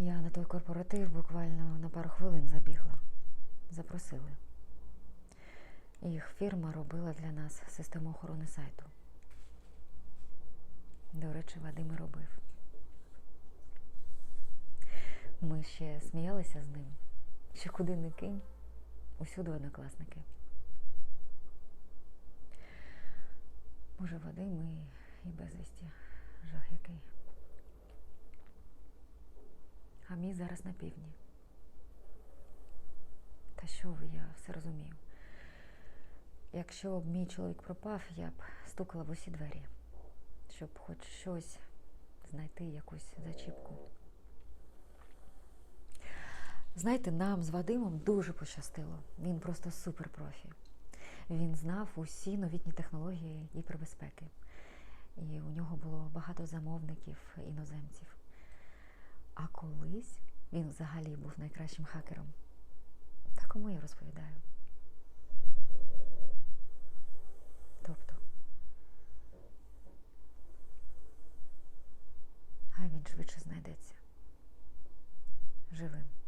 Я на той корпоратив буквально на пару хвилин забігла. Запросили. Їх фірма робила для нас систему охорони сайту. До речі, Вадим і робив. Ми ще сміялися з ним, що куди не кинь, усюди однокласники. Може, Вадим і, і безвісті. А мій зараз на півдні. Та що ви, я все розумію. Якщо б мій чоловік пропав, я б стукала в усі двері, щоб хоч щось знайти, якусь зачіпку. Знаєте, нам з Вадимом дуже пощастило. Він просто суперпрофі. Він знав усі новітні технології гіпербезпеки. І у нього було багато замовників іноземців. А колись він взагалі був найкращим хакером. Та кому я розповідаю? Тобто, хай він швидше знайдеться живим.